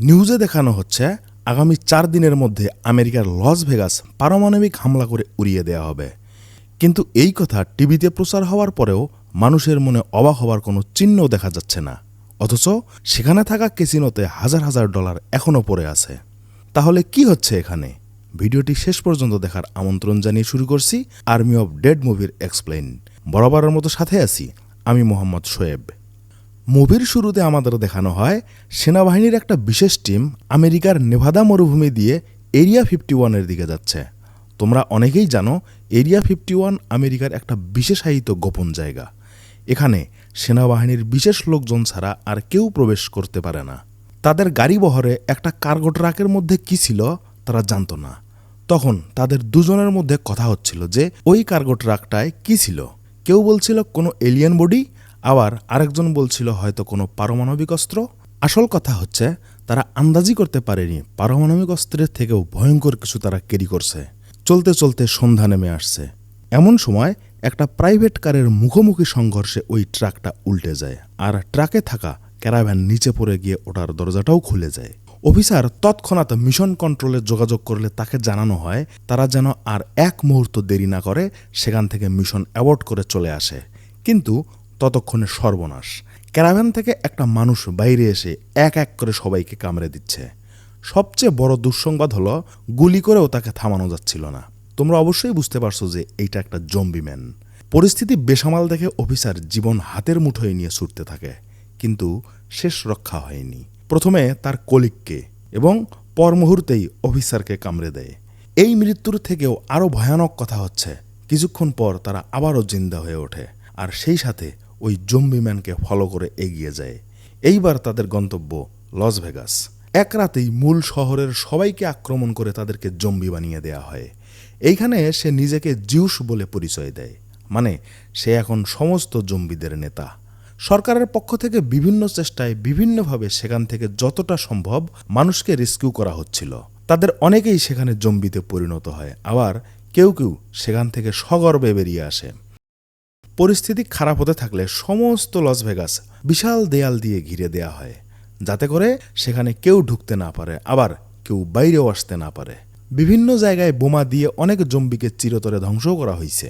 নিউজে দেখানো হচ্ছে, আগামী চার দিনের মধ্যে আমেরিকার লস ভেগাস পারমাণবিক হামলা করে উড়িয়ে দেওয়া হবে। কিন্তু এই কথা টিভিতে প্রচার হওয়ার পরেও মানুষের মনে অবাক হওয়ার কোনো চিহ্নও দেখা যাচ্ছে না। অথচ সেখানে থাকা কেসিনোতে হাজার হাজার ডলার এখনও পড়ে আছে। তাহলে কি হচ্ছে এখানে? ভিডিওটি শেষ পর্যন্ত দেখার আমন্ত্রণ জানিয়ে শুরু করছি আর্মি অফ ডেড মুভির এক্সপ্লেন বরাবরের মতো সাথে আছি আমি মোহাম্মদ শোয়েব। মুভির শুরুতে আমাদের দেখানো হয়, সেনাবাহিনীর একটা বিশেষ টিম আমেরিকার নেভাদা মরুভূমি দিয়ে এরিয়া ফিফটি ওয়ানের দিকে যাচ্ছে। তোমরা অনেকেই জানো, এরিয়া ফিফটি ওয়ান আমেরিকার একটা বিশেষায়িত গোপন জায়গা। এখানে সেনাবাহিনীর বিশেষ লোকজন ছাড়া আর কেউ প্রবেশ করতে পারে না। তাদের গাড়ি বহরে একটা কার্গো ট্রাকের মধ্যে কি ছিল, তারা জানতো না। তখন তাদের দুজনের মধ্যে কথা হচ্ছিল যে, ওই কার্গো ট্রাকটায় কি ছিল? কেউ বলছিল কোনো এলিয়েন বডি আবার আরেকজন বলছিল, হয়তো কোনো পারমাণবিক অস্ত্র? আসল কথা হচ্ছে, তারা আন্দাজি করতে পারেনি পারমাণবিক অস্ত্রের থেকেও ভয়ঙ্কর কিছু তারা ক্যারি করছে। চলতে চলতে সন্ধ্যা নেমে আসছে। এমন সময় একটা প্রাইভেট কারের মুখোমুখি সংঘর্ষে ওই ট্রাকটা উল্টে যায় আর ট্রাকে থাকা ক্যারাভ্যান নিচে পড়ে গিয়ে ওটার দরজাটাও খুলে যায়। অফিসার তৎক্ষণাৎ মিশন কন্ট্রোলে যোগাযোগ করলে তাকে জানানো হয়, তারা যেন আর এক মুহূর্ত দেরি না করে সেখান থেকে মিশন অ্যাবর্ট করে চলে আসে। কিন্তু ততক্ষণে সর্বনাশ। ক্যারাভ্যান থেকে একটা মানুষ বাইরে এসে এক এক করে সবাইকে কামড়ে দিচ্ছে। সবচেয়ে বড় দুঃসংবাদ হলো, গুলি করেও তাকে থামানো যাচ্ছিল না। তোমরা অবশ্যই বুঝতে পারছ যে এইটা একটা জম্বি ম্যান পরিস্থিতি বেসামাল দেখে অফিসার জীবন হাতের মুঠোয় নিয়ে ছুটতে থাকে, কিন্তু শেষ রক্ষা হয়নি। প্রথমে তার কলিককে এবং পর মুহূর্তেই অফিসারকে কামড়ে দেয়। এই মৃত্যুর থেকেও আরও ভয়ানক কথা হচ্ছে, কিছুক্ষণ পর তারা আবারও জিন্দা হয়ে ওঠে। আর সেই সাথে ওই জম্বি ম্যানকে ফলো করে এগিয়ে যায়। এইবার তাদের গন্তব্য লস ভেগাস এক রাতেই মূল শহরের সবাইকে আক্রমণ করে তাদেরকে জম্বি বানিয়ে দেয়া হয়। এইখানে সে নিজেকে জিউস বলে পরিচয় দেয়। মানে সে এখন সমস্ত জম্বিদের নেতা। সরকারের পক্ষ থেকে বিভিন্ন চেষ্টায় বিভিন্নভাবে সেখান থেকে যতটা সম্ভব মানুষকে রেস্কিউ করা হচ্ছিল। তাদের অনেকেই সেখানে জম্বিতে পরিণত হয়। আবার কেউ কেউ সেখান থেকে সগর্বে বেরিয়ে আসে। পরিস্থিতি খারাপ হতে থাকলে সমস্ত লস ভেগাস বিশাল দেয়াল দিয়ে ঘিরে দেয়া হয়, যাতে করে সেখানে কেউ ঢুকতে না পারে, আবার কেউ বাইরেও আসতে না পারে। বিভিন্ন জায়গায় বোমা দিয়ে অনেক জম্বিকে চিরতরে ধ্বংসও করা হয়েছে।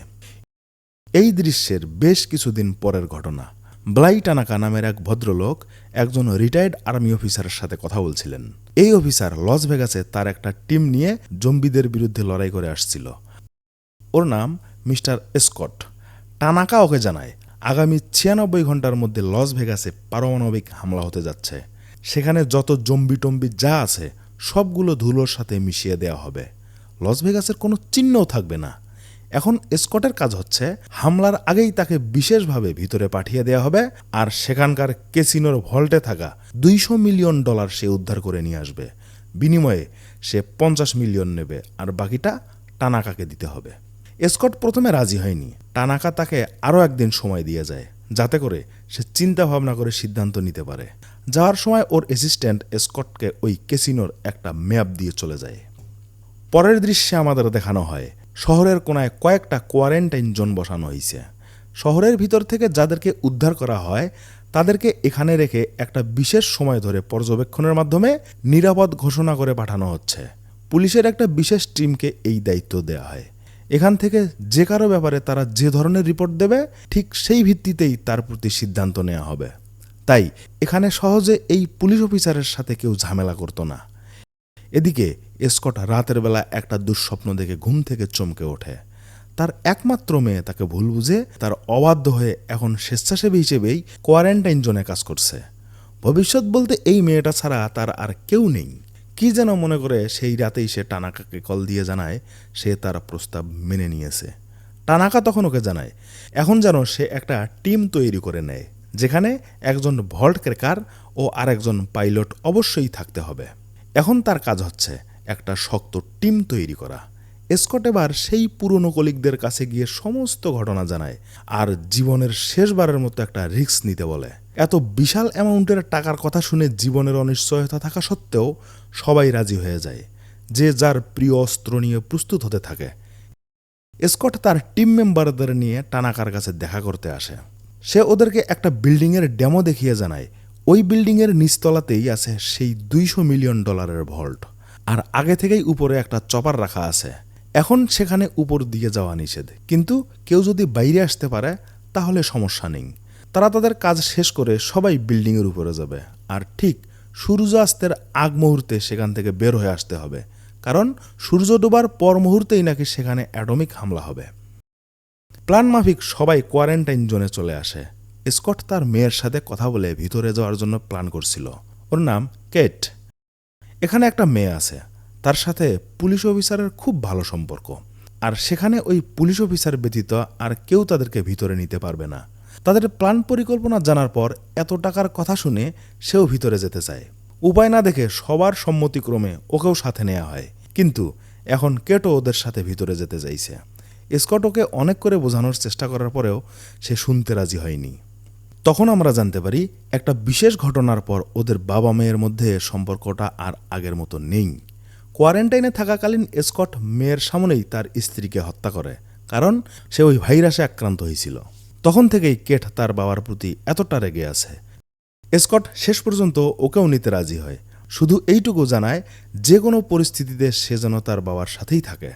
এই দৃশ্যের বেশ কিছুদিন পরের ঘটনা। ব্লাই টানাকা নামের এক ভদ্রলোক একজন রিটায়ার্ড আর্মি অফিসারের সাথে কথা বলছিলেন। এই অফিসার লস ভেগাসে তার একটা টিম নিয়ে জম্বিদের বিরুদ্ধে লড়াই করে আসছিল। ওর নাম মিস্টার স্কট। টানাকা ওকে জানায়, আগামী ছিয়ানব্বই ঘণ্টার মধ্যে লস ভেগাসে পারমাণবিক হামলা হতে যাচ্ছে। সেখানে যত জম্বি টম্বি যা আছে, সবগুলো ধুলোর সাথে মিশিয়ে দেওয়া হবে। লস ভেগাসের কোনো চিহ্নও থাকবে না। এখন স্কটের কাজ হচ্ছে, হামলার আগেই তাকে বিশেষভাবে ভিতরে পাঠিয়ে দেওয়া হবে, আর সেখানকার কেসিনোর ভল্টে থাকা দুইশো মিলিয়ন ডলার সে উদ্ধার করে নিয়ে আসবে। বিনিময়ে সে পঞ্চাশ মিলিয়ন নেবে, আর বাকিটা টানাকাকে দিতে হবে। স্কট প্রথমে রাজি হয়নি। টানাকা তাকে আরও একদিন সময় দিয়ে যায়, যাতে করে সে চিন্তা ভাবনা করে সিদ্ধান্ত নিতে পারে। যাওয়ার সময় ওর অ্যাসিস্ট্যান্ট স্কটকে ওই ক্যাসিনোর একটা ম্যাপ দিয়ে চলে যায়। পরের দৃশ্যে আমাদের দেখানো হয়, শহরের কোনায় কয়েকটা কোয়ারেন্টাইন জোন বসানো হয়েছে শহরের ভিতর থেকে যাদেরকে উদ্ধার করা হয়, তাদেরকে এখানে রেখে একটা বিশেষ সময় ধরে পর্যবেক্ষণের মাধ্যমে নিরাপদ ঘোষণা করে পাঠানো হচ্ছে। পুলিশের একটা বিশেষ টিমকে এই দায়িত্ব দেওয়া হয়। এখান থেকে যে কারও ব্যাপারে তারা যে ধরনের রিপোর্ট দেবে, ঠিক সেই ভিত্তিতেই তার প্রতি সিদ্ধান্ত নেওয়া হবে। তাই এখানে সহজে এই পুলিশ অফিসারের সাথে কেউ ঝামেলা করতো না। এদিকে এসকট রাতের বেলা একটা দুঃস্বপ্ন দেখে ঘুম থেকে চমকে ওঠে। তার একমাত্র মেয়ে তাকে ভুল বুঝে তার অবাধ্য হয়ে এখন স্বেচ্ছাসেবী হিসেবেই কোয়ারেন্টাইন জোনে কাজ করছে। ভবিষ্যৎ বলতে এই মেয়েটা ছাড়া তার আর কেউ নেই। কি যেন মনে করে সেই রাতেই সে টানাকাকে কল দিয়ে জানায়, সে তার প্রস্তাব মেনে নিয়েছে। টানাকা তখন ওকে জানায়, এখন যেন সে একটা টিম তৈরি করে নেয়, যেখানে একজন ভল্ট ক্রেকার ও আরেকজন পাইলট অবশ্যই থাকতে হবে। এখন তার কাজ হচ্ছে একটা শক্ত টিম তৈরি করা। এসকট এবার সেই পুরনো কলিকদের কাছে গিয়ে সমস্ত ঘটনা জানায় আর জীবনের শেষবারের মতো একটা রিস্ক নিতে বলে। এত বিশাল অ্যামাউন্টের টাকার কথা শুনে জীবনের অনিশ্চয়তা থাকা সত্ত্বেও সবাই রাজি হয়ে যায়, যে যার প্রিয় অস্ত্র নিয়ে প্রস্তুত হতে থাকে। স্কট তার টিম মেম্বারদের নিয়ে টানাকার কাছে দেখা করতে আসে। সে ওদেরকে একটা বিল্ডিংয়ের ডেমো দেখিয়ে জানায়। ওই বিল্ডিংয়ের নিচতলাতেই আছে সেই দুইশো মিলিয়ন ডলারের ভল্ট। আর আগে থেকেই উপরে একটা চপার রাখা আছে। এখন সেখানে উপর দিয়ে যাওয়া নিষেধ। কিন্তু কেউ যদি বাইরে আসতে পারে, তাহলে সমস্যা নেই। তারা তাদের কাজ শেষ করে সবাই বিল্ডিংয়ের উপরে যাবে। আর ঠিক সূর্যাস্তের আগ মুহূর্তে সেখান থেকে বের হয়ে আসতে হবে। কারণ সূর্য ডোবার পর মুহূর্তেই নাকি সেখানে অ্যাটমিক হামলা হবে। প্ল্যান মাফিক সবাই কোয়ারেন্টাইন জোনে চলে আসে। স্কট তার মেয়ের সাথে কথা বলে ভিতরে যাওয়ার জন্য প্ল্যান করছিল। ওর নাম কেট। এখানে একটা মেয়ে আছে। তার সাথে পুলিশ অফিসারের খুব ভালো সম্পর্ক। আর সেখানে ওই পুলিশ অফিসার ব্যতীত আর কেউ তাদেরকে ভিতরে নিতে পারবে না। তাদের প্ল্যান পরিকল্পনা জানার পর এত টাকার কথা শুনে সেও ভিতরে যেতে চায়। উপায় না দেখে সবার সম্মতিক্রমে ওকেও সাথে নেওয়া হয়। কিন্তু এখন কেটো ওদের সাথে ভিতরে যেতে চাইছে। স্কট ওকে অনেক করে বোঝানোর চেষ্টা করার পরেও সে শুনতে রাজি হয়নি। তখন আমরা জানতে পারি একটা বিশেষ ঘটনার পর ওদের বাবা মেয়ের মধ্যে সম্পর্কটা আর আগের মতো নেই। কোয়ারেন্টাইনে থাকাকালীন স্কট মেয়ের সামনেই তার স্ত্রীকে হত্যা করে, কারণ সে ওই ভাইরাসে আক্রান্ত হয়েছিল। তখন থেকেই কেট তার বাবার প্রতি এতটা রেগে আছে। স্কট শেষ পর্যন্ত ওকেও নিতে রাজি হয়। শুধু এইটুকু জানায় যে কোনো পরিস্থিতিতে সে যেন তার বাবার সাথেই থাকে।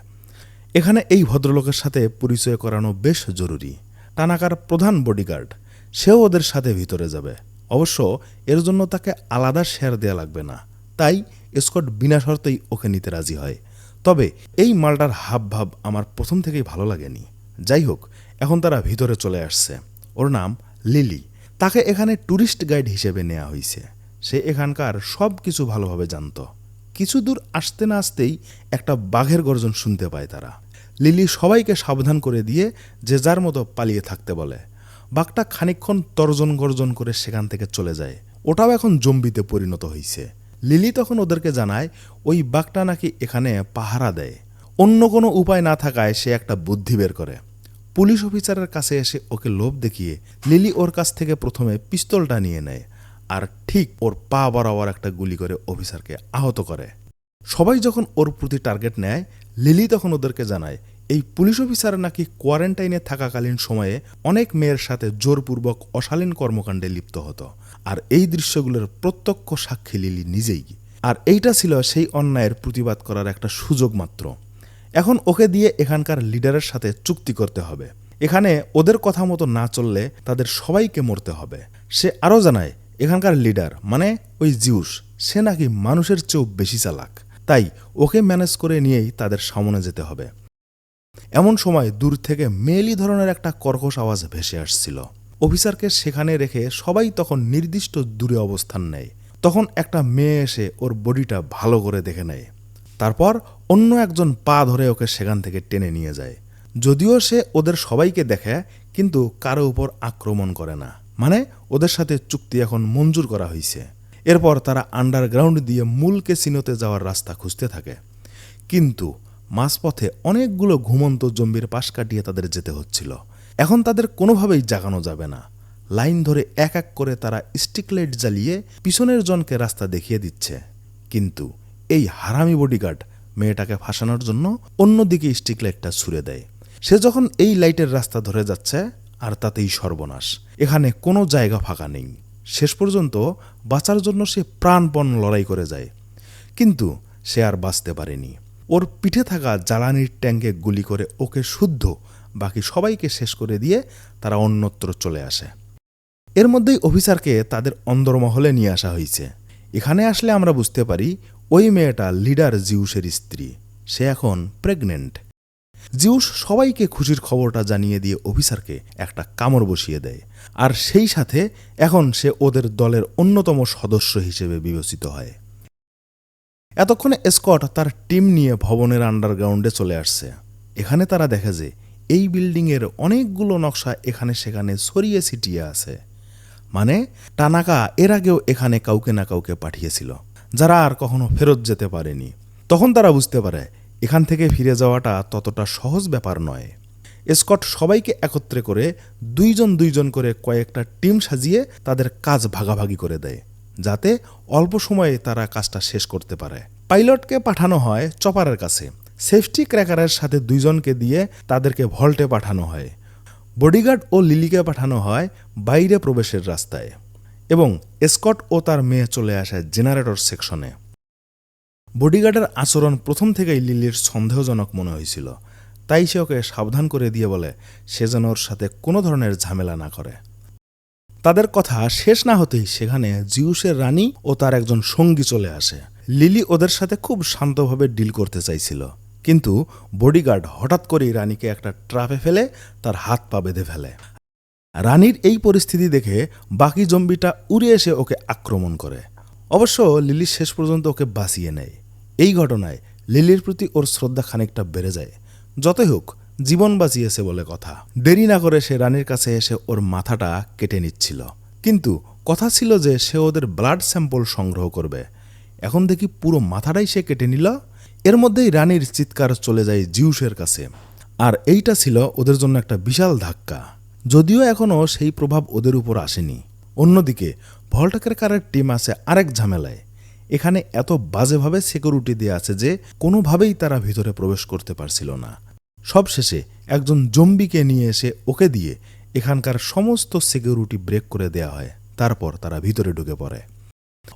এখানে এই ভদ্রলোকের সাথে পরিচয় করানো বেশ জরুরি। টানাকার প্রধান বডিগার্ড সেও ওদের সাথে ভিতরে যাবে। অবশ্য এর জন্য তাকে আলাদা শেয়ার দেয়া লাগবে না। তাই স্কট বিনা শর্তেই ওকে নিতে রাজি হয়। তবে এই মালটার হাব ভাব আমার প্রথম থেকেই ভালো লাগেনি। যাই হোক এখন তারা ভিতরে চলে আসছে। ওর নাম লিলি। তাকে এখানে ট্যুরিস্ট গাইড হিসেবে নেওয়া হয়েছে সে এখানকার সব কিছু ভালোভাবে জানত। কিছু দূর আসতে না আসতেই একটা বাঘের গর্জন শুনতে পায় তারা। লিলি সবাইকে সাবধান করে দিয়ে যে যার মতো পালিয়ে থাকতে বলে। বাঘটা খানিকক্ষণ তর্জন গর্জন করে সেখান থেকে চলে যায়। ওটাও এখন জম্বিতে পরিণত হয়েছে লিলি তখন ওদেরকে জানায়, ওই বাঘটা নাকি এখানে পাহারা দেয়। অন্য কোনো উপায় না থাকায় সে একটা বুদ্ধি বের করে। পুলিশ অফিসারের কাছে এসে ওকে লোভ দেখিয়ে লিলি ওর কাছ থেকে প্রথমে পিস্তলটা নিয়ে নেয় আর ঠিক ওর পা বরাবর একটা গুলি করে অফিসারকে আহত করে। সবাই যখন ওর প্রতি টার্গেট নেয়, লিলি তখন ওদেরকে জানায়, এই পুলিশ অফিসার নাকি কোয়ারেন্টাইনে থাকাকালীন সময়ে অনেক মেয়ের সাথে জোরপূর্বক অশালীন কর্মকাণ্ডে লিপ্ত হতো আর এই দৃশ্যগুলোর প্রত্যক্ষ সাক্ষী লিলি নিজেই। আর এইটা ছিল সেই অন্যায়ের প্রতিবাদ করার একটা সুযোগ মাত্র। এখন ওকে দিয়ে এখানকার লিডারের সাথে চুক্তি করতে হবে। এখানে ওদের কথা মতো না চললে তাদের সবাইকে মরতে হবে। সে আরও জানায়, এখানকার লিডার মানে ওই জিউস, সে নাকি মানুষের চেয়েও বেশি চালাক। তাই ওকে ম্যানেজ করে নিয়েই তাদের সামনে যেতে হবে। এমন সময় দূর থেকে মেলি ধরনের একটা কর্কশ আওয়াজ ভেসে আসছিল। অফিসারকে সেখানে রেখে সবাই তখন নির্দিষ্ট দূরে অবস্থান নেয়। তখন একটা মেয়ে এসে ওর বডিটা ভালো করে দেখে নেয়। তারপর অন্য একজন পা ধরে ওকে সেখান থেকে টেনে নিয়ে যায়। যদিও সে ওদের সবাইকে দেখে, কিন্তু কারও উপর আক্রমণ করে না। মানে ওদের সাথে চুক্তি এখন মঞ্জুর করা হয়েছে এরপর তারা আন্ডারগ্রাউন্ড দিয়ে মূল কেসিনোতে যাওয়ার রাস্তা খুঁজতে থাকে। কিন্তু মাঝপথে অনেকগুলো ঘুমন্ত জম্বির পাশ কাটিয়ে তাদের যেতে হচ্ছিল। এখন তাদের কোনোভাবেই জাগানো যাবে না। লাইন ধরে এক এক করে তারা স্টিক লাইট জ্বালিয়ে পিছনের জনকে রাস্তা দেখিয়ে দিচ্ছে। কিন্তু এই হারামি বডিগার্ড মেয়েটাকে ফাঁসানোর জন্য অন্যদিকে স্টিক লাইটটা ছুড়ে দেয়। সে যখন এই লাইটের রাস্তা ধরে যাচ্ছে, আর তাতেই সর্বনাশ। এখানে কোনো জায়গা ফাঁকা নেই। শেষ পর্যন্ত বাঁচার জন্য সে প্রাণপণ লড়াই করে যায়। কিন্তু সে আর বাঁচতে পারেনি। ওর পিঠে থাকা জ্বালানির ট্যাঙ্কে গুলি করে ওকে শুদ্ধ, বাকি সবাইকে শেষ করে দিয়ে তারা অন্যত্র চলে আসে। এর মধ্যেই অফিসারকে তাদের অন্দরমহলে নিয়ে আসা হয়েছে। এখানে আসলে আমরা বুঝতে পারি ওই মেয়েটা লিডার জিউসের স্ত্রী। সে এখন প্রেগনেন্ট। জিউস সবাইকে খুশির খবরটা জানিয়ে দিয়ে অফিসারকে একটা কামড় বসিয়ে দেয়। আর সেই সাথে এখন সে ওদের দলের অন্যতম সদস্য হিসেবে বিবেচিত হয়। এতক্ষণে স্কট তার টিম নিয়ে ভবনের আন্ডারগ্রাউন্ডে চলে আসছে। এখানে তারা দেখে যে এই বিল্ডিংয়ের অনেকগুলো নকশা এখানে সেখানে ছড়িয়ে ছিটিয়ে আছে। মানে টানাকা এর আগেও এখানে কাউকে না কাউকে পাঠিয়েছিল। যারা আর কখনো ফেরত যেতে পারেনি। তখন তারা বুঝতে পারে, এখান থেকে ফিরে যাওয়াটা ততটা সহজ ব্যাপার নয়। স্কট সবাইকে একত্রে করে দুইজন দুইজন করে কয়েকটা টিম সাজিয়ে তাদের কাজ ভাগাভাগি করে দেয়, যাতে অল্প সময়ে তারা কাজটা শেষ করতে পারে। পাইলটকে পাঠানো হয় চপারের কাছে। সেফটি ক্র্যাকারের সাথে দুইজনকে দিয়ে তাদেরকে ভল্টে পাঠানো হয়। বডিগার্ড ও লিলিকে পাঠানো হয় বাইরে প্রবেশের রাস্তায়। এবং স্কট ও তার মেয়ে চলে আসে জেনারেটর সেকশনে। বডিগার্ডের আচরণ প্রথম থেকেই লিলির সন্দেহজনক মনে হয়েছিল। তাই সে ওকে সাবধান করে দিয়ে বলে, সে যেন ওর সাথে কোনো ধরনের ঝামেলা না করে। তাদের কথা শেষ না হতেই সেখানে জিউসের রানী ও তার একজন সঙ্গী চলে আসে। লিলি ওদের সাথে খুব শান্তভাবে ডিল করতে চাইছিল। কিন্তু বডিগার্ড হঠাৎ করেই রানীকে একটা ট্রাপে ফেলে তার হাত পা বেঁধে ফেলে। রানীর এই পরিস্থিতি দেখে বাকি জম্বিটা উড়ে এসে ওকে আক্রমণ করে। অবশ্য লিলি শেষ পর্যন্ত ওকে বাঁচিয়ে নেয়। এই ঘটনায় লিলির প্রতি ওর শ্রদ্ধা খানিকটা বেড়ে যায়। যতই হোক, জীবন বাঁচিয়েছে বলে কথা। দেরি না করে সে রানীর কাছে এসে ওর মাথাটা কেটে নিচ্ছিল। কিন্তু কথা ছিল যে সে ওদের ব্লাড স্যাম্পল সংগ্রহ করবে। এখন দেখি পুরো মাথাটাই সে কেটে নিল। এর মধ্যেই রানীর চিৎকার চলে যায় জিউসের কাছে। আর এইটা ছিল ওদের জন্য একটা বিশাল ধাক্কা। যদিও এখনও সেই প্রভাব ওদের উপর আসেনি। অন্যদিকে, ভল্টাকের কারের টিম আছে আরেক ঝামেলায়। এখানে এত বাজেভাবে সিকিউরিটি দেওয়া আছে যে কোনোভাবেই তারা ভিতরে প্রবেশ করতে পারছিল না। সবশেষে একজন জম্বিকে নিয়ে এসে ওকে দিয়ে এখানকার সমস্ত সিকিউরিটি ব্রেক করে দেয়া হয়। তারপর তারা ভিতরে ঢুকে পড়ে।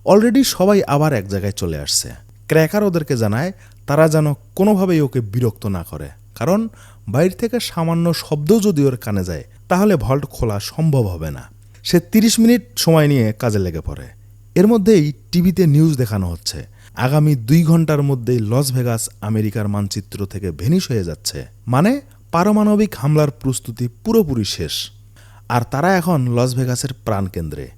অলরেডি সবাই আবার এক জায়গায় চলে আসছে। ক্র্যাকার ওদেরকে জানায়, তারা যেন কোনোভাবেই ওকে বিরক্ত না করে। কারণ বাইরে থেকে সামান্য শব্দ যদি ওর কানে যায় তাহলে ভল্ট খোলা সম্ভব হবে না। সে তিরিশ মিনিট সময় নিয়ে কাজে লেগে পড়ে। এর মধ্যেই টিভিতে নিউজ দেখানো হচ্ছে। আগামী দুই ঘণ্টার মধ্যেই লস ভেগাস আমেরিকার মানচিত্র থেকে ভেনিশ হয়ে যাচ্ছে। মানে পারমাণবিক হামলার প্রস্তুতি পুরোপুরি শেষ। আর তারা এখন লস ভেগাসের প্রাণকেন্দ্রে।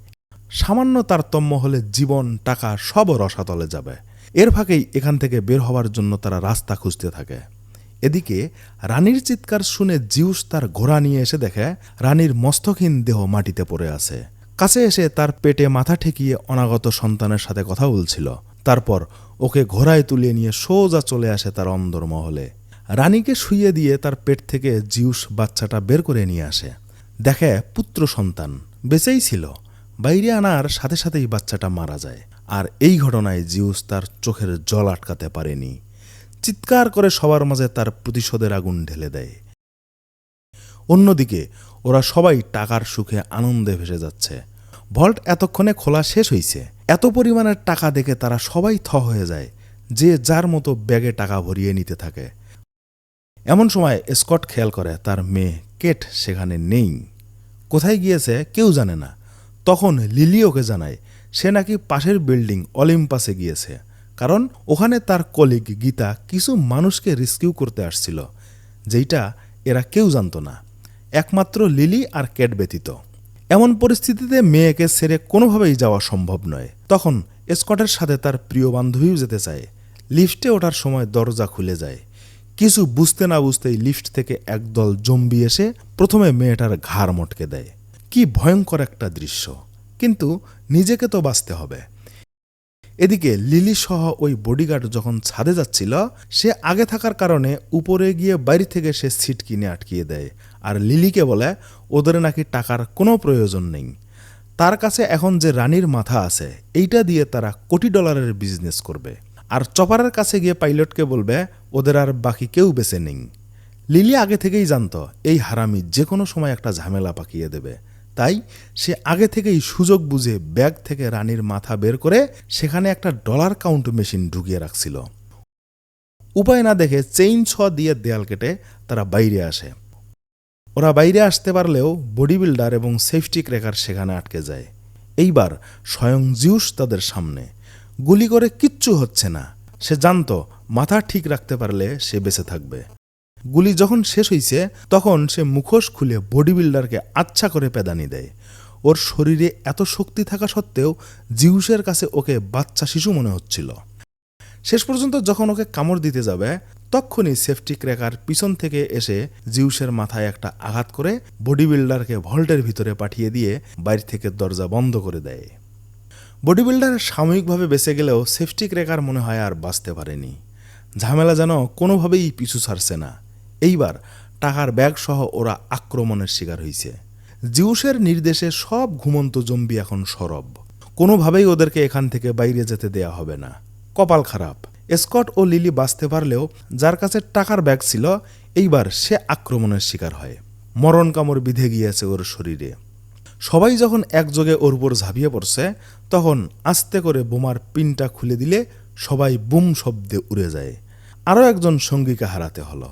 সামান্য তারতম্য হলে জীবন, টাকা সব রসাতলে যাবে। এর ফাঁকেই এখান থেকে বের হওয়ার জন্য তারা রাস্তা খুঁজতে থাকে। এদিকে রানীর চিৎকার শুনে জিউস তার ঘোড়া নিয়ে এসে দেখে, রানীর মস্তকহীন দেহ মাটিতে পড়ে আছে। কাছে এসে তার পেটে মাথা ঠেকিয়ে অনাগত সন্তানের সাথে কথা বলছিল। তারপর ওকে ঘোড়ায় তুলিয়ে নিয়ে সোজা চলে আসে তার অন্দর মহলে। রানীকে শুইয়ে দিয়ে তার পেট থেকে জিউস বাচ্চাটা বের করে নিয়ে আসে। দেখে, পুত্র সন্তান, বেঁচেই ছিল। বাইরে আনার সাথে সাথেই বাচ্চাটা মারা যায়। আর এই ঘটনায় জিউস তার চোখের জল আটকাতে পারেনি। চিৎকার করে সবার মাঝে তার প্রতিশোধের আগুন ঢেলে দেয়। অন্যদিকে, ওরা সবাই টাকার সুখে আনন্দে ভেসে যাচ্ছে। ভল্ট এতক্ষণে খোলা শেষ হইছে। এত পরিমাণের টাকা দেখে তারা সবাই থ হয়ে যায়, যে যার মতো ব্যাগে টাকা ভরিয়ে নিতে থাকে। এমন সময় স্কট খেয়াল করে, তার মেয়ে কেট সেখানে নেই। কোথায় গিয়েছে কেউ জানে না। তখন লিলি ওকে জানায়, সে নাকি পাশের বিল্ডিং অলিম্পাসে গিয়েছে। কারণ ওখানে তার কলিগ গীতা কিছু মানুষকে রেস্কিউ করতে আসছিল, যেইটা এরা কেউ জানতো না। একমাত্র লিলি আর ক্যাট ব্যতীত। এমন পরিস্থিতিতে মেয়েকে ছেড়ে কোনোভাবেই যাওয়া সম্ভব নয়। তখন স্কটের সাথে তার প্রিয় বান্ধবীও যেতে চায়। লিফটে ওঠার সময় দরজা খুলে যায়। কিছু বুঝতে না বুঝতেই লিফট থেকে একদল জম্বি এসে প্রথমে মেয়েটার ঘাড় মটকে দেয়। কি ভয়ঙ্কর একটা দৃশ্য। কিন্তু নিজেকে তো বাঁচতে হবে। এদিকে লিলি সহ ওই বডিগার্ড যখন ছাদে যাচ্ছিল, সে আগে থাকার কারণে উপরে গিয়ে বাইরে থেকে সে সিট কিনে আটকিয়ে দেয়। আর লিলিকে বলে, ওদের নাকি টাকার কোনো প্রয়োজন নেই। তার কাছে এখন যে রানীর মাথা আছে, এইটা দিয়ে তারা কোটি ডলারের বিজনেস করবে। আর চপারের কাছে গিয়ে পাইলটকে বলবে, ওদের আর বাকি কেউ বেছে নেই। লিলি আগে থেকেই জানত, এই হারামি যে কোনো সময় একটা ঝামেলা পাকিয়ে দেবে। তাই সে আগে থেকেই সুযোগ বুঝে ব্যাগ থেকে রানীর মাথা বের করে সেখানে একটা ডলার কাউন্ট মেশিন ঢুকিয়ে রাখছিল। উপায় না দেখে চেইন ছ দিয়ে দেয়াল কেটে তারা বাইরে আসে। ওরা বাইরে আসতে পারলেও বডি বিল্ডার এবং সেফটি ক্র্যাকার সেখানে আটকে যায়। এইবার স্বয়ং জিউস তাদের সামনে। গুলি করে কিচ্ছু হচ্ছে না। সে জানতো মাথা ঠিক রাখতে পারলে সে বেঁচে থাকবে। গুলি যখন শেষ হইছে, তখন সে মুখোশ খুলে বডি বিল্ডারকে আচ্ছা করে পেদানি দেয়। ওর শরীরে এত শক্তি থাকা সত্ত্বেও জিউসের কাছে ওকে বাচ্চা শিশু মনে হচ্ছিল। শেষ পর্যন্ত যখন ওকে কামড় দিতে যাবে, তখনই সেফটি ক্র্যাকার পিছন থেকে এসে জিউসের মাথায় একটা আঘাত করে বডি বিল্ডারকে ভল্টের ভিতরে পাঠিয়ে দিয়ে বাইরে থেকে দরজা বন্ধ করে দেয়। বডি বিল্ডার সাময়িকভাবে বেঁচে গেলেও সেফটি ক্র্যাকার মনে হয় আর বাঁচতে পারেনি। ঝামেলা যেন কোনোভাবেই পিছু ছাড়ছে না। এইবার টাকার ব্যাগ সহ ওরা আক্রমণের শিকার হয়েছে জিউসের নির্দেশে সব ঘুমন্ত জম্বি এখন সরব। কোনোভাবেই ওদেরকে এখান থেকে বাইরে যেতে দেয়া হবে না। কপাল খারাপ। স্কট ও লিলি বাঁচতে পারলেও যার কাছে টাকার ব্যাগ ছিল, এইবার সে আক্রমণের শিকার হয়। মরণ কামড় বিধে গিয়েছে ওর শরীরে। সবাই যখন একযোগে ওর উপর ঝাঁপিয়ে পড়ছে, তখন আস্তে করে বোমার পিনটা খুলে দিলে সবাই বুম শব্দে উড়ে যায়। আরও একজন সঙ্গীকে হারাতে হলো।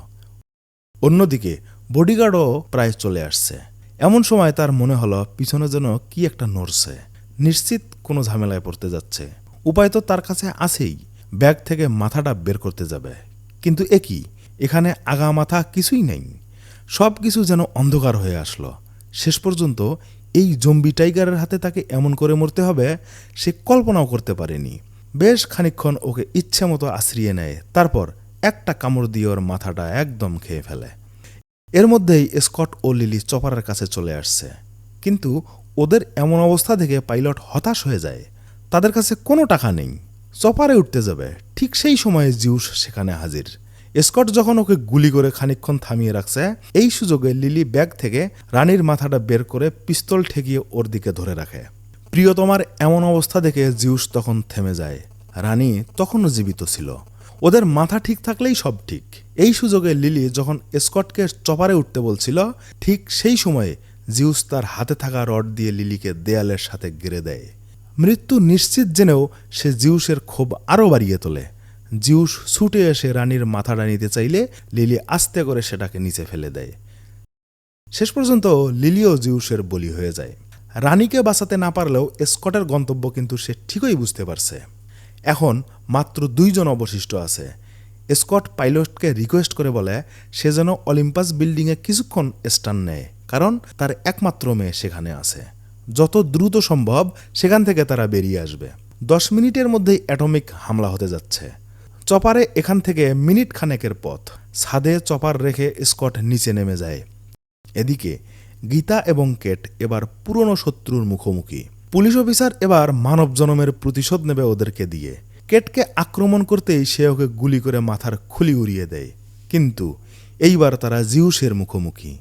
অন্যদিকে বডিগার্ডও প্রায় চলে আসছে। এমন সময় তার মনে হলো, পিছনে যেন কি একটা নড়ছে। নিশ্চিত কোনো ঝামেলায় পড়তে যাচ্ছে। উপায় তো তার কাছে আছেই। ব্যাগ থেকে মাথাটা বের করতে যাবে। কিন্তু একই এখানে আগা মাথা কিছুই নেই। সব কিছু যেন অন্ধকার হয়ে আসলো। শেষ পর্যন্ত এই জম্বি টাইগারের হাতে তাকে এমন করে মরতে হবে, সে কল্পনাও করতে পারেনি। বেশ খানিকক্ষণ ওকে ইচ্ছে মতো আশ্রিয়ে নেয়। তারপর একটা কামড় দিয়ে ওর মাথাটা একদম খেয়ে ফেলে। এর মধ্যেই স্কট ও লিলি চপারের কাছে চলে আসছে। কিন্তু ওদের এমন অবস্থা দেখে পাইলট হতাশ হয়ে যায়। তাদের কাছে কোনো টাকা নেই। চপারে উঠতে যাবে। ঠিক সেই সময়ে জিউস সেখানে হাজির। স্কট যখন ওকে গুলি করে খানিকক্ষণ থামিয়ে রাখছে, এই সুযোগে লিলি ব্যাগ থেকে রানীর মাথাটা বের করে পিস্তল ঠেকিয়ে ওর দিকে ধরে রাখে। প্রিয়তমার এমন অবস্থা দেখে জিউস তখন থেমে যায়। রানী তখনও জীবিত ছিল। ওদের মাথা ঠিক থাকলেই সব ঠিক। এই সুযোগে লিলি যখন স্কটকে চপারে উঠতে বলছিল, ঠিক সেই সময়ে জিউস তার হাতে থাকা রড দিয়ে লিলিকে দেয়ালের সাথে গেড়ে দেয়। মৃত্যু নিশ্চিত জেনেও সে জিউসের ক্ষোভ আরও বাড়িয়ে তোলে। জিউস ছুটে এসে রানীর মাথাটা নিতে চাইলে লিলি আস্তে করে সেটাকে নিচে ফেলে দেয়। শেষ পর্যন্ত লিলিও জিউসের বলি হয়ে যায়। রানীকে বাঁচাতে না পারলেও স্কটের গন্তব্য কিন্তু সে ঠিকই বুঝতে পারছে। এখন মাত্র দুইজন অবশিষ্ট আছে। স্কট পাইলটকে রিকোয়েস্ট করে বলে, সে যেন অলিম্পাস বিল্ডিংয়ে কিছুক্ষণ স্টান নেয়, কারণ তার একমাত্র মেয়ে সেখানে আছে। যত দ্রুত সম্ভব সেখান থেকে তারা বেরিয়ে আসবে। দশ মিনিটের মধ্যেই অ্যাটমিক হামলা হতে যাচ্ছে। চপারে এখান থেকে মিনিট খানেকের পথ। ছাদে চপার রেখে স্কট নিচে নেমে যায়। এদিকে গীতা এবং কেট এবার পুরনো শত্রুর মুখোমুখি। পুলিশ অফিসার এবার মানব জনমের প্রতিশোধ নেবে ওদেরকে দিয়ে। কেটকে আক্রমণ করতেই সে ওকে গুলি করে মাথার খুলি উড়িয়ে দেয়। কিন্তু এইবার তারা জিউসের মুখোমুখি।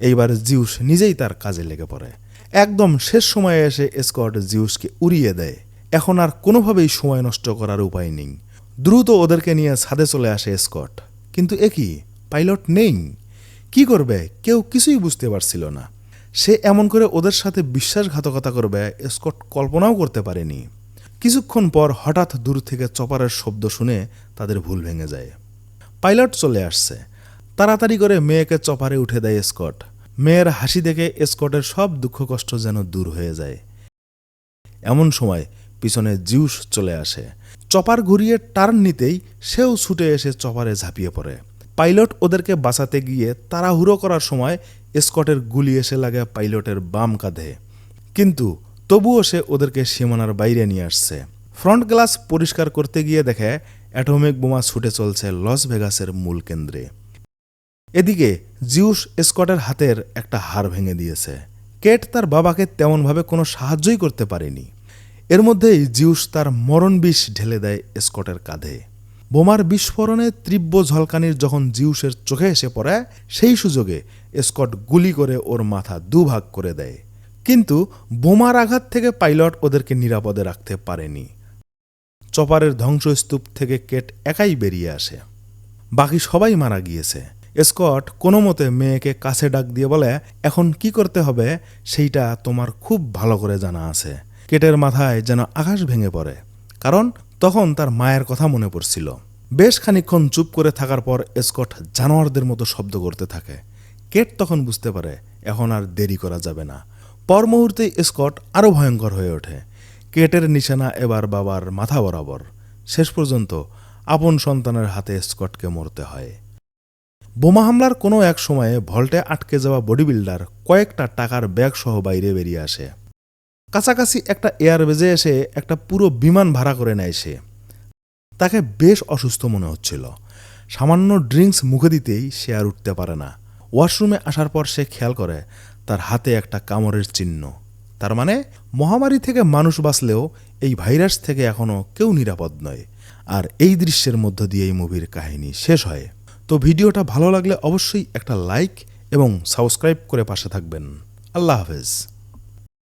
এইবার জিউস নিজেই তার কাজে লেগে পড়ে। একদম শেষ সময়ে এসে স্কট জিউসকে উড়িয়ে দেয়। এখন আর কোনোভাবেই সময় নষ্ট করার উপায় নেই। দ্রুত ওদেরকে নিয়ে ছাদে চলে আসে স্কট। কিন্তু একই পাইলট নেই? কি করবে? কেউ কিছুই বুঝতে পারছিল না। সে এমন করে ওদের সাথে বিশ্বাসঘাতকতা করবে, স্কট কল্পনাও করতে পারেনি। কিছুক্ষণ পর হঠাৎ দূর থেকে চপারের শব্দ শুনে তাদের ভুল ভেঙে যায়। পাইলট চলে আসছে। তাড়াতাড়ি করে মেয়েকে চপারে উঠে দেয় স্কট। মেয়ের হাসি দেখে স্কটের সব দুঃখ কষ্ট যেন দূর হয়ে যায়। এমন সময় পিছনে জিউস চলে আসে। চপার ঘুরিয়ে টার্ন নিতেই সেও ছুটে এসে চপারে ঝাঁপিয়ে পড়ে। পাইলট ওদেরকে বাঁচাতে গিয়ে তাড়াহুড়ো করার সময় স্কটের গুলি এসে লাগে পাইলটের বাম কাঁধে। কিন্তু তবুও সে ওদেরকে সীমানার বাইরে নিয়ে আসছে। ফ্রন্ট গ্লাস পরিষ্কার করতে গিয়ে দেখে অ্যাটমিক বোমা ছুটে চলছে লস ভেগাসের মূল কেন্দ্রে। এদিকে জিউস স্কটের হাতের একটা হাড় ভেঙে দিয়েছে। কেট তার বাবাকে তেমনভাবে কোনো সাহায্যই করতে পারেনি। এর মধ্যেই জিউস তার মরণ বিষ ঢেলে দেয় স্কটের কাঁধে। বোমার বিস্ফোরণে তীব্র ঝলকানির যখন জিউসের চোখে এসে পড়ে, সেই সুযোগে স্কট গুলি করে ওর মাথা দুভাগ করে দেয়। কিন্তু বোমার আঘাত থেকে পাইলট ওদেরকে নিরাপদে রাখতে পারেনি। চপারের ধ্বংসস্তূপ থেকে কেট একাই বেরিয়ে আসে। বাকি সবাই মারা গিয়েছে। স্কট কোনো মতে মেয়েকে কাছে ডাক দিয়ে বলে, এখন কি করতে হবে? সেইটা তোমার খুব ভালো করে জানা আছে কেটের মাথায় যেন আকাশ ভেঙে পড়ে, কারণ তখন তার মায়ের কথা মনে পড়ছিল। বেশ খানিকক্ষণ চুপ করে থাকার পর স্কট জানোয়ারদের মতো শব্দ করতে থাকে। কেট তখন বুঝতে পারে, এখন আর দেরি করা যাবে না। পর মুহূর্তে স্কট আরও ভয়ঙ্কর হয়ে ওঠে। কেটের নিশানা এবার বাবার মাথা বরাবর। শেষ পর্যন্ত আপন সন্তানের হাতে স্কটকে মরতে হয়। বোমা হামলার কোনো এক সময়ে ভল্টে আটকে যাওয়া বডি বিল্ডার কয়েকটা টাকার ব্যাগ সহ বাইরে বেরিয়ে আসে। কাছাকাছি একটা এয়ারবেজে এসে একটা পুরো বিমান ভাড়া করে নেয় সে। তাকে বেশ অসুস্থ মনে হচ্ছিল। সামান্য ড্রিঙ্কস মুখে দিতেই সে আর উঠতে পারে না। ওয়াশরুমে আসার পর সে খেয়াল করে তার হাতে একটা কামড়ের চিহ্ন। তার মানে মহামারী থেকে মানুষ বাঁচলেও এই ভাইরাস থেকে এখনও কেউ নিরাপদ নয়। আর এই দৃশ্যের মধ্য দিয়ে এই মুভির কাহিনী শেষ হয়। তো ভিডিওটা ভালো লাগলে অবশ্যই একটা লাইক এবং সাবস্ক্রাইব করে পাশে থাকবেন। আল্লাহ হাফেজ।